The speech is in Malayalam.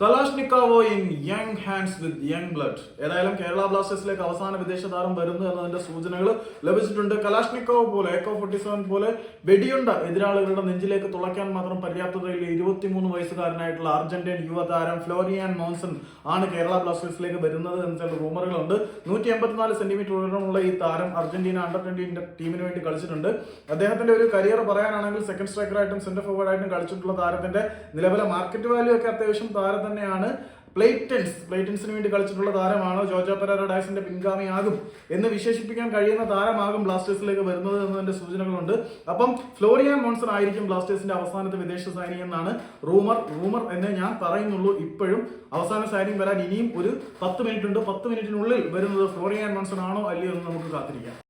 കലാഷ്നിക്കാവോ in young hands with young blood. ഏതായാലും കേരള ബ്ലാസ്റ്റേഴ്സിലേക്ക് അവസാന വിദേശ താരം വരുന്നു എന്നതിന്റെ സൂചനകൾ ലഭിച്ചിട്ടുണ്ട്. കലാഷ്നിക്കാവ് പോലെ എക്കോ ഫോർട്ടി സെവൻ പോലെ വെടിയുണ്ട എതിരാളികളുടെ നെഞ്ചിലേക്ക് തുളയ്ക്കാൻ മാത്രം പര്യാപ്തതയിൽ ഇരുപത്തിമൂന്ന് വയസ്സുകാരനായിട്ടുള്ള അർജന്റീൻ യുവതാരം ഫ്ലോറിയാൻ മോൺസൺ ആണ് കേരള ബ്ലാസ്റ്റേഴ്സിലേക്ക് വരുന്നത് എന്ന ചില റൂമറുകളുണ്ട്. നൂറ്റി എൺപത്തിനാല് സെന്റിമീറ്റർ ഉയരമുള്ള ഈ താരം അർജന്റീന അണ്ടർ ട്വന്റി ടീമിന് വേണ്ടി കളിച്ചിട്ടുണ്ട്. അദ്ദേഹത്തിന്റെ ഒരു കരിയർ പറയാനാണെങ്കിൽ സെക്കൻഡ് സ്ട്രൈക്കറായിട്ടും സെന്റർ ഫോർവേഡായിട്ടും കളിച്ചിട്ടുള്ള താരത്തിന്റെ നിലവിലെ മാർക്കറ്റ് വാല്യൂ ഒക്കെ അത്യാവശ്യം താരം തന്നെയാണ് പ്ലേറ്റൻസ് പ്ലേറ്റൻസിന് വേണ്ടി കളിച്ചിട്ടുള്ള താരമാണ് ജോജോ പെരേര ഡാസിന്റെ പിൻഗാമിയാകും എന്ന് വിശേഷിപ്പിക്കാൻ കഴിയുന്ന താരമാകും ബ്ലാസ്റ്റേഴ്സിലേക്ക് വരുന്നത് എന്നതിന്റെ സൂചനകളുണ്ട്. അപ്പം ഫ്ലോറിയാൻ മോൺസൺ ആയിരിക്കും ബ്ലാസ്റ്റേഴ്സിന്റെ അവസാനത്തെ വിദേശ സൈനിങ് എന്നാണ് റൂമർ റൂമർ എന്ന് ഞാൻ പറയുന്നുള്ളൂ ഇപ്പോഴും. അവസാന സൈനിങ് വരാൻ ഇനിയും ഒരു പത്ത് മിനിറ്റ് ഉണ്ട്. പത്ത് മിനിറ്റിനുള്ളിൽ വരുന്നത് ഫ്ലോറിയാൻ മോൺസൺ ആണോ അല്ലയോ എന്ന് നമുക്ക് കാത്തിരിക്കാം.